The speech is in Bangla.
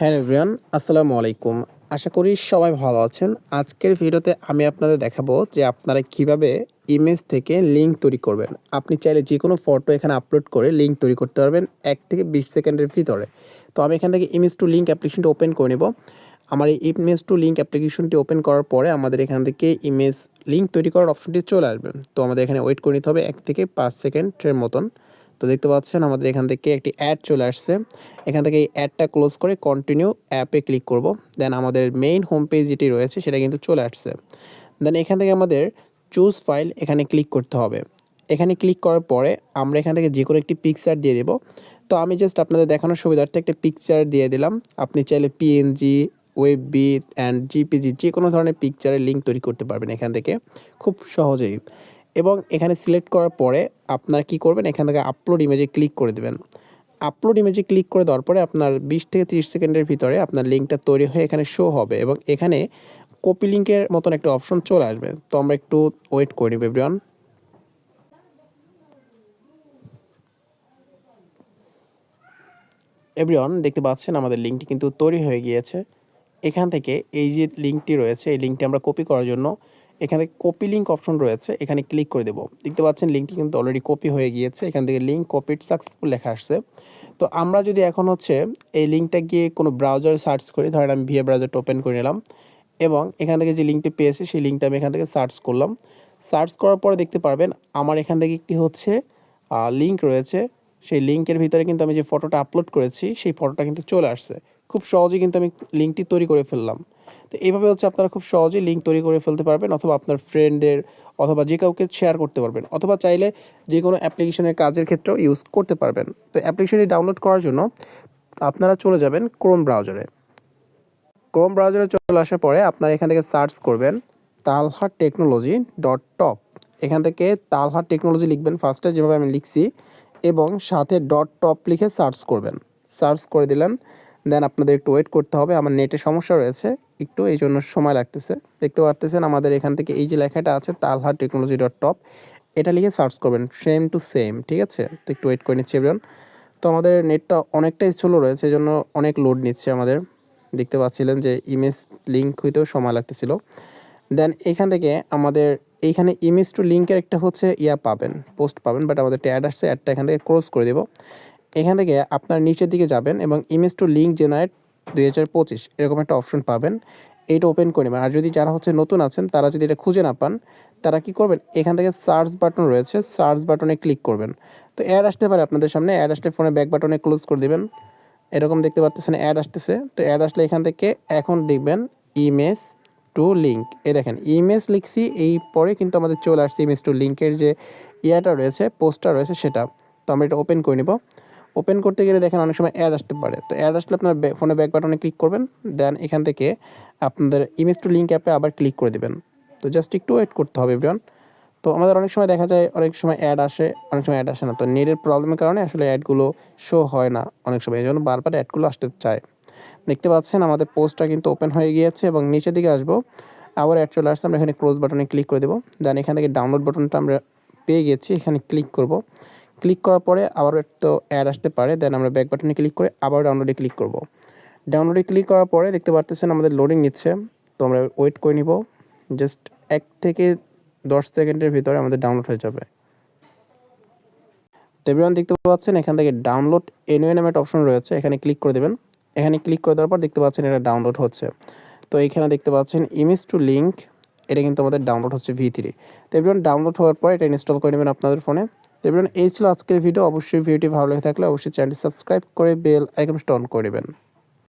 হ্যাঁ এভরিওয়ান, আসসালামু আলাইকুম। আশা করি সবাই ভালো আছেন। আজকের ভিডিওতে আমি আপনাদের দেখাবো যে আপনারা কীভাবে ইমেজ থেকে লিঙ্ক তৈরি করবেন। আপনি চাইলে যে কোনো ফটো এখানে আপলোড করে লিঙ্ক তৈরি করতে পারবেন এক থেকে বিশ সেকেন্ডের ভিতরে। তো আমি এখান থেকে ইমেজ টু লিঙ্ক অ্যাপ্লিকেশনটি ওপেন করে নেব। আমার এই ইমেজ টু লিঙ্ক অ্যাপ্লিকেশনটি ওপেন করার পরে আমাদের এখান থেকে ইমেজ লিঙ্ক তৈরি করার অপশনটি চলে আসবেন তো আমাদের এখানে ওয়েট করে নিতে হবে এক থেকে পাঁচ সেকেন্ডের মতন। তো দেখতে পাচ্ছেন আমাদের এখান থেকে একটি অ্যাড চলে আসছে। এখান থেকে এই অ্যাডটা ক্লোজ করে কন্টিনিউ অ্যাপে ক্লিক করব। দেন আমাদের মেইন হোম পেজ যেটি রয়েছে সেটা কিন্তু চলে আসছে। দেন এখান থেকে আমাদের চুজ ফাইল এখানে ক্লিক করতে হবে। এখানে ক্লিক করার পরে আমরা এখান থেকে যে কোনো একটি পিকচার দিয়ে দেবো। তো আমি জাস্ট আপনাদের দেখানোর সুবিধার্থে একটা পিকচার দিয়ে দিলাম। আপনি চাইলে PNG web B and JPG যে কোনো ধরনের পিকচারের লিঙ্ক তৈরি করতে পারবেন এখান থেকে। খুব সহজেই। এবং এখানে সিলেক্ট করার পরে আপনারা কি করবেন? এখান থেকে আপলোড ইমেজে ক্লিক করে দেবেন। আপলোড ইমেজে ক্লিক করে দেওয়ার পরে আপনার বিশ থেকে তিরিশ সেকেন্ডের ভিতরে আপনার লিঙ্কটা তৈরি হয়ে এখানে শো হবে এবং এখানে কপি লিঙ্কের মতন একটা অপশন চলে আসবে। তো আমরা একটু ওয়েট করি নিব এভরিওয়ান এভরিওয়ান দেখতে পাচ্ছেন আমাদের লিঙ্কটি কিন্তু তৈরি হয়ে গিয়েছে। এখান থেকে এই যে লিঙ্কটি রয়েছে, এই লিঙ্কটি আমরা কপি করার জন্য এখানে কপি লিঙ্ক অপশন রয়েছে, এখানে ক্লিক করে দেবো। দেখতে পাচ্ছেন লিঙ্কটি কিন্তু অলরেডি কপি হয়ে গিয়েছে, এখান থেকে লিঙ্ক কপিড সাকসেসফুল লেখা আসছে। তো আমরা যদি এখন হচ্ছে এই লিঙ্কটা গিয়ে কোনো ব্রাউজার সার্চ করি, ধরেন আমি ভিএ ব্রাউজারটা ওপেন করে নিলাম, এবং এখান থেকে যে লিঙ্কটি পেয়েছি, সেই লিঙ্কটা আমি এখান থেকে সার্চ করলাম। সার্চ করার পরে দেখতে পারবেন আমার এখান থেকে একটি হচ্ছে লিঙ্ক রয়েছে। সেই লিঙ্কের ভিতরে কিন্তু আমি যে ফটোটা আপলোড করেছি, সেই ফটোটা কিন্তু চলে আসছে। খুব সহজেই কিন্তু আমি লিঙ্কটি তৈরি করে ফেললাম। তো এইভাবে হচ্ছে আপনারা খুব সহজেই লিঙ্ক তৈরি করে ফেলতে পারবেন অথবা আপনার ফ্রেন্ডদের অথবা যে কাউকে শেয়ার করতে পারবেন অথবা চাইলে যে কোনো অ্যাপ্লিকেশনের কাজের ক্ষেত্রেও ইউজ করতে পারবেন। তো অ্যাপ্লিকেশনটি ডাউনলোড করার জন্য আপনারা চলে যাবেন ক্রোম ব্রাউজারে ক্রোম ব্রাউজারে চলে আসার পরে আপনারা এখান থেকে সার্চ করবেন তালহাট টেকনোলজি ডট টপ এখান থেকে তালহাট টেকনোলজি লিখবেন ফার্স্টে যেভাবে আমি লিখছি, এবং সাথে ডট টপ লিখে সার্চ করবেন। সার্চ করে দিলেন দেন আপনাদের একটু ওয়েট করতে হবে। আমার নেটে সমস্যা রয়েছে। একটু, এই জন্য সময় লাগতেছে। দেখতে পারতেছেন আমাদের এখান থেকে এই যে লেখাটা আছে তালহাট টেকনোলজি ডট টপ এটা লিখে সার্চ করবেন সেম টু সেম ঠিক আছে? তো একটু ওয়েট করে নিচ্ছি এবার তো আমাদের নেটটা অনেকটাই স্লো রয়েছে জন্য অনেক লোড নিচ্ছে আমাদের। দেখতে পাচ্ছিলেন যে ইমেজ লিঙ্ক হইতেও সময় লাগতেছিল। দেন এখান থেকে আমাদের, এইখানে ইমেজ টু লিঙ্কের একটা হচ্ছে ইয়া পাবেন পোস্ট পাবেন বাট আমাদের অ্যাড আসছে অ্যাডটা এখান থেকে ক্রস করে দেবো। এখান থেকে আপনার নিচের দিকে যাবেন এবং ইমেজ টু লিঙ্ক জেনারেট দুই হাজার পঁচিশ, এরকম একটা অপশন পাবেন। এইটা ওপেন করে নেবেন। আর যদি যারা হচ্ছে নতুন আছেন, তারা যদি এটা খুঁজে না পান, তারা কি করবেন? এখান থেকে সার্চ বাটন রয়েছে সার্চ বাটনে ক্লিক করবেন। তো অ্যাড আসতে পারে আপনাদের সামনে। অ্যাড আসলে ফোনে ব্যাক বাটনে ক্লোজ করে দেবেন। এরকম দেখতে পাচ্ছেন অ্যাড আসতেছে। তো অ্যাড আসলে এখান থেকে এখন দেখবেন ইমেজ টু লিঙ্ক এ দেখেন ইমেজ লিখছি, এই পরে কিন্তু আমাদের চলে আসছে ইমেজ টু লিঙ্কের যে ইয়াটা রয়েছে পোস্টটা রয়েছে সেটা। তো আমরা এটা ওপেন করে নেব। ওপেন করতে গেলে দেখেন অনেক সময় অ্যাড আসতে পারে। তো অ্যাড আসলে আপনার ফোনে ব্যাক বাটনে ক্লিক করবেন দেন এখান থেকে আপনাদের ইমেজ টু লিঙ্ক অ্যাপে আবার ক্লিক করে দেবেন। তো জাস্ট একটু ওয়েট করতে হবে এভরিওয়ান তো আমাদের অনেক সময় দেখা যায় অনেক সময় অ্যাড আসে, অনেক সময় অ্যাড আসে না। তো নেটের প্রবলেমের কারণে আসলে অ্যাডগুলো শো হয় না অনেক সময়। এই জন্য বারবার অ্যাডগুলো আসতে চায়। দেখতে পাচ্ছেন আমাদের পোস্টটা কিন্তু ওপেন হয়ে গিয়েছে এবং নিচের দিকে আসব। আবার অ্যাড চলে আসছে, আমরা এখানে ক্লোজ বাটনে ক্লিক করে দেবো। দেন এখান থেকে ডাউনলোড বাটনটা আমরা পেয়ে গেছি, এখানে ক্লিক করব। ক্লিক করার পরে আবার একটু অ্যাড আসতে পারে দেন আমরা ব্যাক বাটনে ক্লিক করে আবার ডাউনলোডে ক্লিক করব। ডাউনলোডে ক্লিক করার পরে দেখতে পারতেছেন আমাদের লোডিং নিচ্ছে, তো আমরা ওয়েট করে নিব। জাস্ট এক থেকে দশ সেকেন্ডের ভিতরে আমাদের ডাউনলোড হয়ে যাবে। টেবিলন দেখতে পাচ্ছেন এখান থেকে ডাউনলোড এনওয়ে নামে একটা অপশন রয়েছে, এখানে ক্লিক করে দেবেন। এখানে ক্লিক করে দেওয়ার পর দেখতে পাচ্ছেন এটা ডাউনলোড হচ্ছে। তো এখানে দেখতে পাচ্ছেন ইমেজ টু লিঙ্ক এটা কিন্তু আমাদের ডাউনলোড হচ্ছে ভি থ্রি তো এভরিওয়ান ডাউনলোড হওয়ার পর এটা ইনস্টল করে নেবেন আপনাদের ফোনে তো এই ছিল আজকের ভিডিও অবশ্যই ভিডিওটি ভালো লেগে থাকলে অবশ্যই চ্যানেলটি সাবস্ক্রাইব করে বেল আইকনটা অন করে দেবেন।